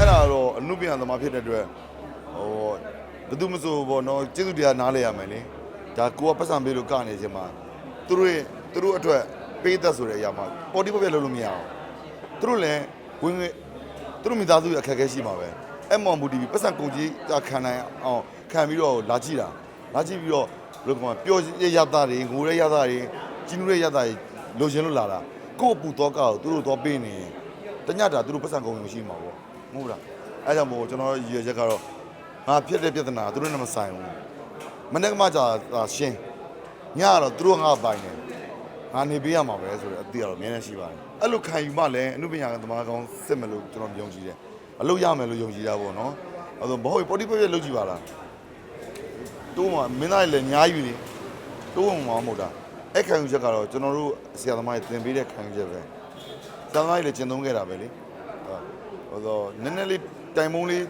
အဲ့ဒါတော့အနုပညာသမားဖြစ်တဲ့အတွက်ဟိုဘယ်သူမဆိုဘောနော်ကျေးဇူးတရားနားလဲရမယ်လေဒါကိုကပတ်စံပေးလို့ကနေခြင်းမှာသူတို့ရဲ့သူတို့အတွက်ပေးသက်ဆိုတဲ့အရာမှာပေါ်တီပေါ်ပြလုပ်လို့မရအောင်သူတို့လည်းဝင်ငွေသူတို့မိသားစုရဲ့အခက်အခဲရှိမှာပဲအဲ့မော်မူတီဗီပတ်စံကုန်ကြီးခံနိုင်အောင်ခံပြီးတော့လာကြည့်တာလာကြည့်ပြီးတော့ဘယ်လိုကမှပျော်ရရတာတွေငိုရရတာတွေကြီးနူးရရတာတွေလိုချင်လို့လာတာကိုယ့်အပူတော့ကောက်သူတို့တော့ပေးနေရင်တညတာသူတို့ပတ်စံကုန်ရုံရှိမှာပေါ့ မဟုတ်လားအဲကြောင့်မို့ကျွန်တော်ရည်ရွယ်ချက်ကတော့ငါဖြစ်တဲ့ပြဿနာသူတို့နဲ့မဆိုင်ဘူးမနေ့ကမှကြာရှင်းညကတော့သူတို့ငါပိုင်တယ်ငါနေပေးရမှာပဲဆိုတော့အတိအကတော့အများကြီးရှိပါတယ်အဲ့လိုခံယူမှလည်းအမှုပညာသမားကောင်းစစ်မလို့ကျွန်တော်ယုံကြည်တယ်အလုပ်ရမယ်လို့ယုံကြည်တာပေါ့နော်အဲ့တော့ဘောပေါ်တီပေါ်ပြလုပ်ကြည့်ပါလားတိုးမှမင်းသားလည်းအများကြီးလေတိုးမှမဟုတ်တာအဲ့ခံယူချက်ကတော့ကျွန်တော်တို့ဆရာသမားတွေသင်ပေးတဲ့ခံယူချက်ပဲဆရာသမားတွေလည်းကျင့်သုံးခဲ့တာပဲလေ ဟိုတော့နည်းနည်းလေးတိုင်မုံလေး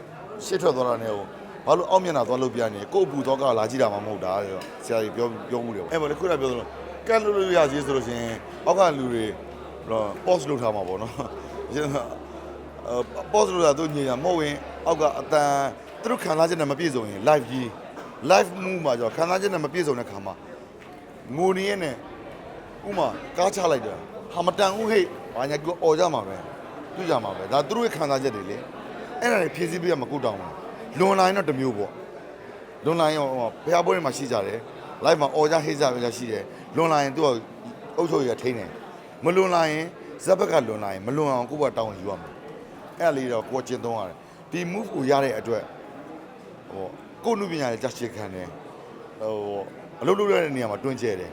ရှစ်ထွက်သွားတာနဲ့ဟိုဘာလို့အောက်မျက်နှာသွားလုပ်ပြနေကို့အပူတော့ကလာကြည့်တာမှမဟုတ်တာတဲ့ဆရာကြီးပြောပြောမှုတယ်အဲ့ဘောလေခုနကပြောသလိုကတ်လို့လို့ရကြီးဆိုလို့ရှိရင်အောက်ကလူတွေတော့ post လုပ်ထားမှာပေါ့နော်ကျွန်တော် post လုပ်တာသူညင်ရမဟုတ်ရင်အောက်ကအတန်သူတို့ခံစားချက်နဲ့မပြည့်စုံရင် live ကြီး live move မှာကျတော့ခံစားချက်နဲ့မပြည့်စုံတဲ့ခါမှာငိုနေရနဲ့ဥမာကားချလိုက်တာဟာမတန်ဦးဟိတ်ဘာညာကိုអော်ကြမှာပဲ တွေ့ကြမှာပဲဒါသူတို့ရဲ့ခံစားချက်တွေလေအဲ့ဒါတွေဖြည့်ဆည်းပေးရမှာကိုတောင်းမှာလွန်လိုင်းတော့တစ်မျိုးပေါ့လွန်လိုင်းရောဘုရားပွဲတွေမှာရှိကြတယ် live မှာអော်ကြဟိတ်ကြပဲရှိတယ်လွန်လိုင်းသူကအုပ်ချုပ်ရထိန်းတယ်မလွန်လိုင်းဇက်ဘက်ကလွန်လိုင်းမလွန်အောင်ကိုကတောင်းယူရမှာအဲ့ဒါလေးတော့ကိုကျင့်သုံးရတယ်ဒီ move ကိုရတဲ့အတွက်ဟိုကိုနုပညာရဲ့ကြာရှည်ခံတယ်ဟိုအလုပ်လုပ်ရတဲ့နေရာမှာတွင်းကျဲတယ်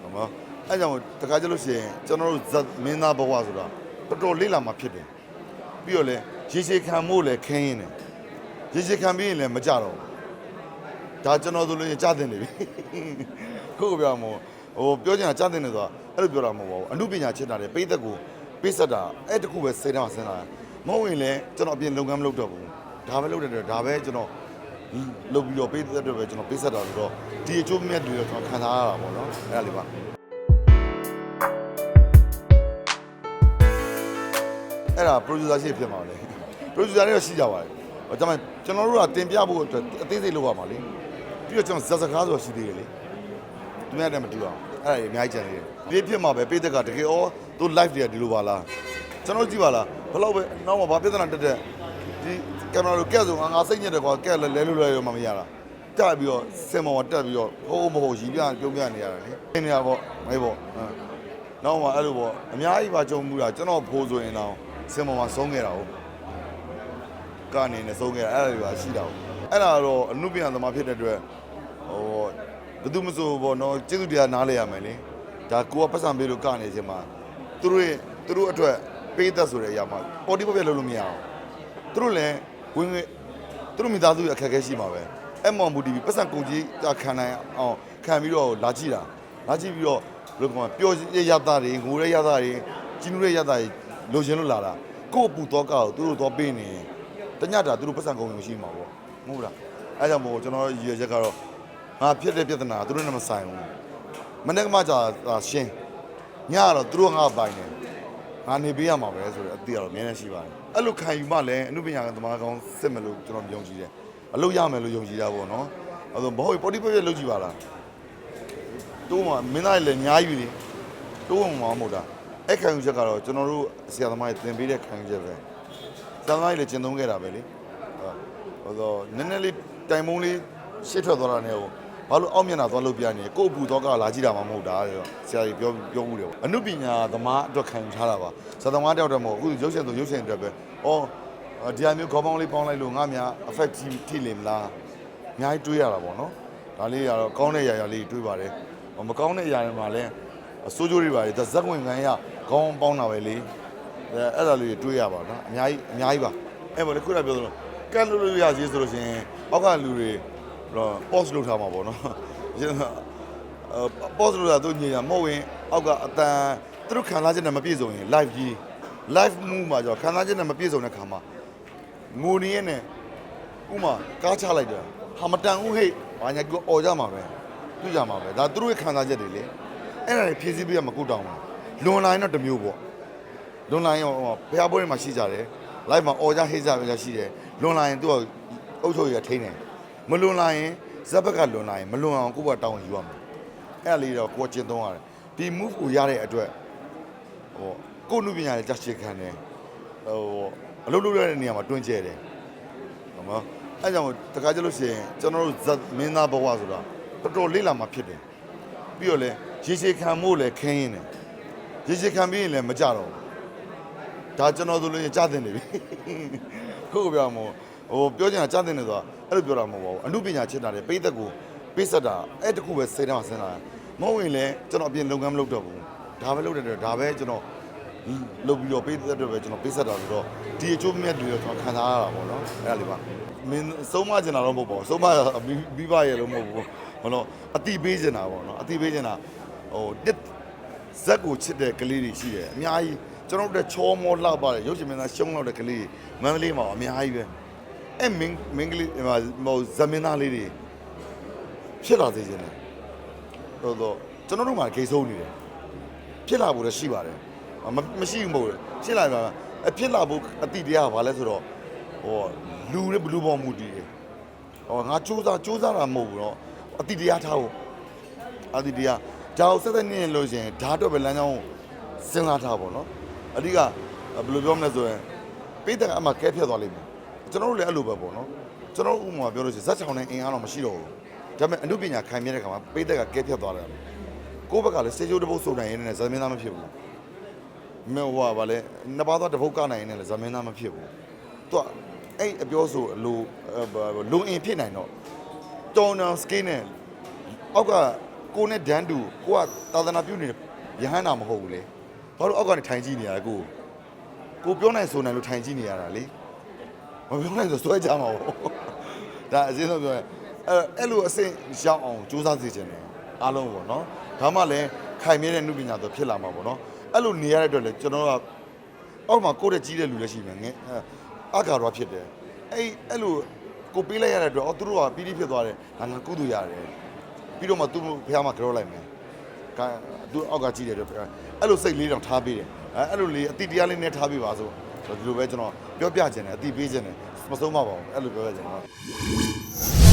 ဟုတ်မလားအဲကြောင့်တခါကျလို့ရှိရင်ကျွန်တော်တို့ဇက်မင်းသားဘဝဆိုတာ တော်တော်လေးလာမှဖြစ်တယ်ပြီးတော့လေရေရှည်ခံမှုလည်းခင်းရင်တယ်ရေရှည်ခံပြီးရင်လည်းမကြတော့ဘူးဒါကျွန်တော်ဆိုလို့ရင်ကြားတင်နေပြီခုကပြောမှာဟိုပြောချင်တာကြားတင်နေဆိုတာအဲ့လိုပြောတာမဟုတ်ပါဘူးအမှုပညာချစ်တာလေပိသက်ကိုပိဆက်တာအဲ့တခုပဲစိတ်ထဲမှာစဉ်းစားတာမဟုတ်ရင်လည်းကျွန်တော်အပြင်လုပ်ငန်းမလုပ်တော့ဘူးဒါပဲလုပ်တဲ့အတွက်ဒါပဲကျွန်တော်လုပ်ပြီးတော့ပေးတဲ့အတွက်ပဲကျွန်တော်ပေးဆက်တာဆိုတော့ဒီအကျိုးမြတ်တွေတော့ကျွန်တော်ခံစားရတာပေါ့နော်အဲ့ဒါလေးပါ အဲ့ဒါ producer ရှိဖြစ်မှာလေ producer တွေတော့ရှိကြပါတယ်ဟိုဒါပေမဲ့ကျွန်တော်တို့ကတင်ပြဖို့အတွက်အသေးစိတ်လုပ်ရမှာလေပြီးတော့ကျွန်တော်ဇက်စကားဆိုရှိသေးတယ်လေသူများလည်းမတူအောင်အဲ့ဒါကြီးအများကြီးကြံနေတယ်ဒီဖြစ်မှာပဲပေးတဲ့ကတကယ်ဩသူ live တွေကဒီလိုပါလားကျွန်တော်ကြည့်ပါလားဘယ်တော့ပဲနောက်မှာဘာပြဿနာတက်တဲ့ဒီကင်မရာကိုကက်ဆိုငါငါစိတ်ညစ်တယ်ကွာကက်လဲလဲလို့လဲရောမှမရတာတက်ပြီးတော့စင်မော်တက်ပြီးတော့ဟိုးမဟုတ်ရီပြပြုံးပြနေရတယ်လေနေရပေါ့မေးပေါ့ဟမ်နောက်မှအဲ့လိုပေါ့အများကြီးပါကြုံမှုတာကျွန်တော်ဖိုးဆိုရင်တော့ စင်မော်မှာဆုံးခဲ့တာဟုတ်ကနေနဲ့ဆုံးခဲ့တာအဲ့ဒါတွေပါရှိတာဟုတ်အဲ့ဒါတော့အနုပညာသမားဖြစ်တဲ့အတွက်ဟိုဘယ်သူမဆိုပေါ့နော်ကျေးဇူးတရားနားလဲရမယ်လေဒါကိုကပတ်စံပေးလို့ကနေခြင်းမှာသူတို့ရဲ့သူတို့အတွက်ပေးသက်ဆိုတဲ့အရာမှာပေါ်တီပေါ်ပြလုပ်လို့မရအောင်သူတို့လည်းဝင်ငွေသူတို့မိသားစုရဲ့အခက်အခဲရှိမှာပဲအဲ့မော်မူတီဗီပတ်စံကုန်ကြီးခံနိုင်အောင်ခံပြီးတော့လာကြည့်တာလာကြည့်ပြီးတော့ဘယ်လိုကမှပျော်ရရတာတွေငိုရရတာတွေကြီးနူးရရတာတွေ လိုချင်လို့လာတာကိုယ့်အပူတော့ကောက်သူတို့တော့ပေးနေရင်တညတာသူတို့ပတ်စံကုန်ရုံရှိမှာပေါ့မဟုတ်လားအဲ့ကြောင့်မို့ကျွန်တော်ရည်ရွယ်ချက်ကတော့ငါဖြစ်တဲ့ပြဿနာသူတို့နဲ့မဆိုင်ဘူးမနေ့ကမှကြာရှင်းညကတော့သူတို့ငါပိုင်တယ်ငါနေပေးရမှာပဲဆိုတော့အတိအကတော့အများကြီးရှိပါတယ်အဲ့လိုခံယူမှလည်းအမှုပညာသမားကောင်းစစ်မလို့ကျွန်တော်ယုံကြည်တယ်အလုပ်ရမယ်လို့ယုံကြည်တာပေါ့နော်အဲ့တော့ဘောပေါ်တီပေါ်ပြလုပ်ကြည့်ပါလားတိုးမှမင်းသားလည်းအများကြီးလေတိုးမှမဟုတ်တာ အဲ့ခံယူချက်ကတော့ကျွန်တော်တို့ဆရာသမားတွေသင်ပေးတဲ့ခံယူချက်ပဲဆရာသမားတွေလည်းကျင့်သုံးခဲ့တာပဲလေဟိုတော့နည်းနည်းလေးတိုင်မုံလေးရှေ့ထွက်သွားတာနဲ့ဟိုဘာလို့အောင်မြင်တာသွားလုပ်ပြနေကို့အပူတော့ကလာကြည့်တာမှမဟုတ်တာတဲ့ဆရာကြီးပြောပြောမှုတယ်ပေါ့အမှုပညာသမားအတွက်ခံယူထားတာပါဆရာသမားတယောက်တည်းမဟုတ်အခုရုပ်ရှင်ဆိုရုပ်ရှင်အတွက်ပဲအော်ဒီဟာမျိုးခေါပေါင်းလေးပေါင်းလိုက်လို့ငါများ effect ကြီးထိလိမ့်မလားအများကြီးတွေးရတာပေါ့နော်ဒါလေးကတော့ကောင်းတဲ့အရာလေးတွေးပါတယ်မကောင်းတဲ့အရာတွေမှာလည်းအဆိုးကျိုးတွေပါတယ်ဇက်ဝင်ခံရ ခေါင်းပေါင်းတာပဲလေအဲအဲ့ဒါလေးတွေးရပါတော့အများကြီးအများကြီးပါအဲ့ဘောလေခုနကပြောသလိုကတ်လို့လို့ရကြီးဆိုလို့ရှိရင်အောက်ကလူတွေတော့ post လုပ်ထားမှာပေါ့နော်ကျွန်တော် post လုပ်တာသူညင်ရမဟုတ်ရင်အောက်ကအတန်သူတို့ခံစားချက်နဲ့မပြည့်စုံရင် live ကြီး live move မှာကျတော့ခံစားချက်နဲ့မပြည့်စုံတဲ့ခါမှာငိုနေရနဲ့ဥမာကားချလိုက်တာဟာမတန်ဦးဟိတ်ဘာညာကိုអော်ကြမှာပဲတွေ့ကြမှာပဲဒါသူတို့ရဲ့ခံစားချက်တွေလေအဲ့ဒါတွေဖြည့်ဆည်းပေးရမှာကိုတောင်းမှာ လွန်လိုင်းတော့တစ်မျိုးပေါ့လွန်လိုင်းရောဘုရားပွဲတွေမှာရှိကြတယ် live မှာအော်ကြဟိကြပဲကြရှိတယ်လွန်လာရင်သူကအုပ်ချုပ်ရထိန်းတယ်မလွန်လာရင်ဇက်ဘက်ကလွန်လာရင်မလွန်အောင်ကိုယ့်ဘက်တောင်းယူရမယ်အဲ့ဒါလေးတော့ကိုယ်ကျင့်သုံးရတယ်ဒီ move ကိုရတဲ့အတွက်ဟိုကိုယ်နုပညာရဲ့ကြရှိခံတယ်ဟိုအလုပ်လုပ်ရတဲ့နေရာမှာတွင်းကျဲတယ်ဟုတ်မလားအဲကြောင့်တခါကျလို့ရှိရင်ကျွန်တော်တို့ဇက်မင်းသားဘဝဆိုတာတော်တော်လေးလာမှဖြစ်တယ်ပြီးတော့လေရေရှည်ခံမို့လည်းခင်းရင်တယ် ရေရှည်ခံပြီးရင်လည်းမကြတော့ဘူးဒါကျွန်တော်တို့လည်းကြားတင်နေပြီဟုတ်ကဲ့မောဟိုပြောချင်တာကြားတင်နေဆိုတာအဲ့လိုပြောတာမဟုတ်ပါဘူးအမှုပညာချစ်တာလေပိသက်ကိုပိဆက်တာအဲ့တခုပဲစိတ်ထဲမှာစဉ်းစားတာမဟုတ်ရင်လည်းကျွန်တော်အပြင်လုပ်ငန်းမလုပ်တော့ဘူးဒါပဲလုပ်တဲ့အတွက်ဒါပဲကျွန်တော်လုပ်ပြီးတော့ပိသက်တွေပဲကျွန်တော်ပိဆက်တာဆိုတော့ဒီအကျိုးမြတ်တွေတော့ကျွန်တော်ခံစားရတာပေါ့နော်အဲ့ဒါလေးပါမင်းဆုံးမကျင်တာတော့မဟုတ်ပါဘူးဆုံးမမိဘရဲ့လို့မဟုတ်ဘူးဟောနော်အတိပေးကျင်တာပေါ့နော်အတိပေးကျင်တာဟိုတစ် ဇက်ကိုချစ်တဲ့ကလေးတွေရှိတယ်အများကြီးကျွန်တော်တို့ချောမောလှပါတယ်ရုပ်ရှင်မင်းသားရှုံးလောက်တဲ့ကလေးမန္တလေးမှာအများကြီးပဲအဲမင်းမင်းကလေးဟိုဇမင်းသားလေးတွေဖြစ်လာသေးခြင်းလဲတော့တော့ကျွန်တော်တို့မှာဂိတ်ဆုံးနေတယ်ဖြစ်လာဖို့လည်းရှိပါတယ်မရှိဘူးမဟုတ်ဘူးဖြစ်လာမှာအဖြစ်လာဖို့အတိတရားကဘာလဲဆိုတော့ဟောလူတွေဘလူပေါ်မူတည်တယ်ဟောငါစူးစမ်းစူးစမ်းတာမဟုတ်ဘူးတော့အတိတရားထားဖို့အတိတရား ဒါကိုဆက်သက်နေလို့ရှရင်ဓာတ်တော့ပဲလမ်းကြောင်းစဉ်းစားထားပါတော့အဓိကဘယ်လိုပြောမလဲဆိုရင်ပိတ်တကအမှကဲဖြတ်သွားလိမ့်မယ်ကျွန်တော်တို့လည်းအဲ့လိုပဲပေါ့နော်ကျွန်တော်ဥပမာပြောလို့ရှိရင်ဇက်ချောင်းနဲ့အင်အားတော့မရှိတော့ဘူးဒါပေမဲ့အမှုပညာခိုင်မြဲတဲ့ခါမှာပိတ်တက်ကကဲဖြတ်သွားတယ်ကိုယ့်ဘက်ကလည်းစေချိုးတစ်ပုတ်စုံနိုင်ရင်လည်းဇမင်းသားမဖြစ်ဘူးမဲဟိုကဗာလဲနှစ်ပါးသွားတစ်ပုတ်ကနိုင်ရင်လည်းဇမင်းသားမဖြစ်ဘူးသူကအဲ့အပြောဆိုအလိုလုံအင်ဖြစ်နိုင်တော့တော်နန်စကင်းနဲ့အောက်က ကိုနဲ့ဒန်းတူကိုကသာသနာပြုနေရဟန္တာမဟုတ်ဘူးလေဘာလို့အောက်ကနေထိုင်ကြည့်နေရလဲကိုကိုပြောနိုင်ဆိုနိုင်လို့ထိုင်ကြည့်နေရတာလေမပြောနိုင်ဆိုစွဲကြမှာပေါ့ဒါအစင်းဆုံးပြောရင်အဲအဲ့လိုအဆင့်ရောက်အောင်စူးစမ်းစေချင်တယ်အားလုံးပေါ့နော်ဒါမှလည်းခိုင်မြဲတဲ့နုပညာဆိုဖြစ်လာမှာပေါ့နော်အဲ့လိုနေရတဲ့အတွက်လည်းကျွန်တော်ကအောက်မှာကိုယ့်တဲ့ကြီးတဲ့လူလည်းရှိမယ်ငယ်အကာရောဖြစ်တယ်အဲ့အဲ့လိုကိုပေးလိုက်ရတဲ့အတွက်အော်သူတို့ကပြီးပြီးဖြစ်သွားတယ်ငါငါကုသိုလ်ရတယ် ပြီးတော့မှသူ့ဖះမှာကြောလိုက်မယ်။ကဲသူအောက်ကကြည့်တယ်တော့အဲ့လိုစိတ်လေးတော့ထားပေးတယ်။အဲအဲ့လိုလေးအတိတရားလေးနဲ့ထားပေးပါဆိုဒီလိုပဲကျွန်တော်ပြောပြခြင်းတယ်အတိပေးခြင်းတယ်မဆုံးမပါဘူးအဲ့လိုပြောရခြင်းတော့